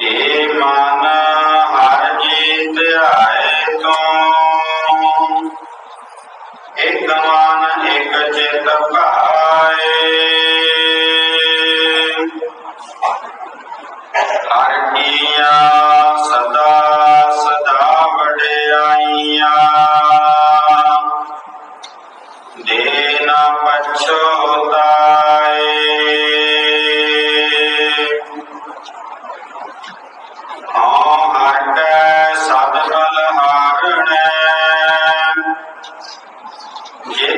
ඒ මානා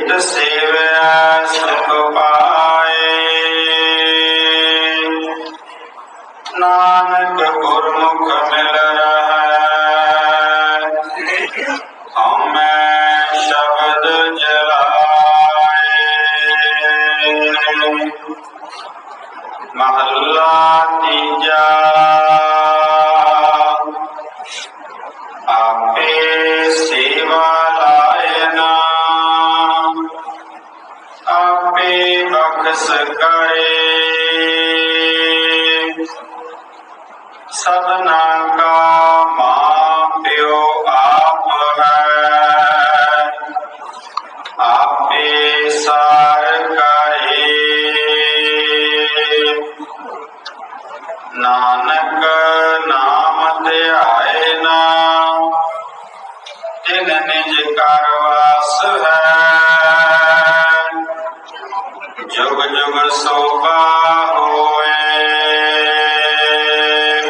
ਜਿਤ ਸੇਵੈ ਸੁਖ ਪਾਏ। ਨਾਨਕ ਗੁਰਮੁਖ ਮਿਲ ਰਹੈ ਹਉ ਸ਼ਬਦ ਜਲਾਏ ਮਹੱਲਾ ਤੀਜਾ ਆਪੇ ਕਰੇ ਸਭਨਾ ਕਾ ਮਾਂ ਪਿਓ ਆਪ ਹੈ। ਆਪੇ ਸਾਰ ਕਰੇ। ਨਾਨਕ ਨਾਮ ਧਿਆਏ ਨਾ। ਤਿਨ ਨਿਜ ਕਰ ਵਾਸ ਹੈ। ਜੁਗ ਜੁਗ ਸੋਭਾ ਹੋਏ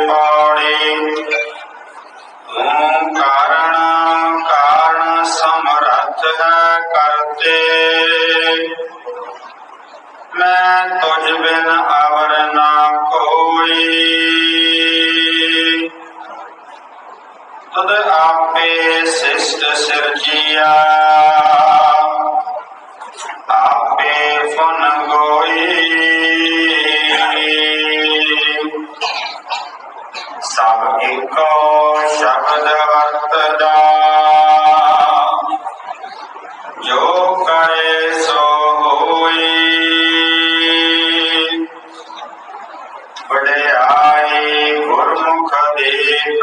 ਪੌੜੀ ਤੂੰ ਕਾਰਣ ਕਾਰਣ ਸਮਰਥ ਹੈ ਕਰਤੇ ਮੈਂ ਤੁਝ ਬਿਨ ਅਵਰ ਨਾ ਕੋਈ ਤਦ ਆਪੇ ਸਿਸ਼ਟ ਸਿਰਜੀਆ ਆਪੇ ਫਨ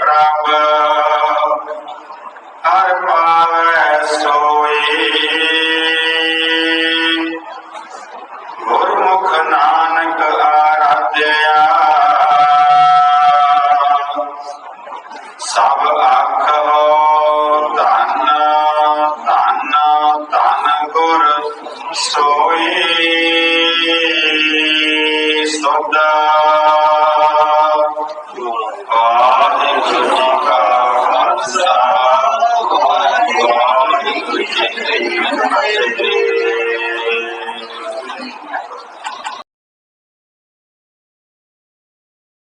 ਪ੍ਰਭ ਹਰ ਪਾਵੈ ਸੋਈ। ਗੁਰਮੁਖ ਨਾਨਕ ਆਰਾਧਿਆ। ਸਭ ਆਖੋ ਧੰਨ ਧੰਨ ਧੰਨ ਗੁਰ ਸੋਈ। ਸਦਾ Thank you.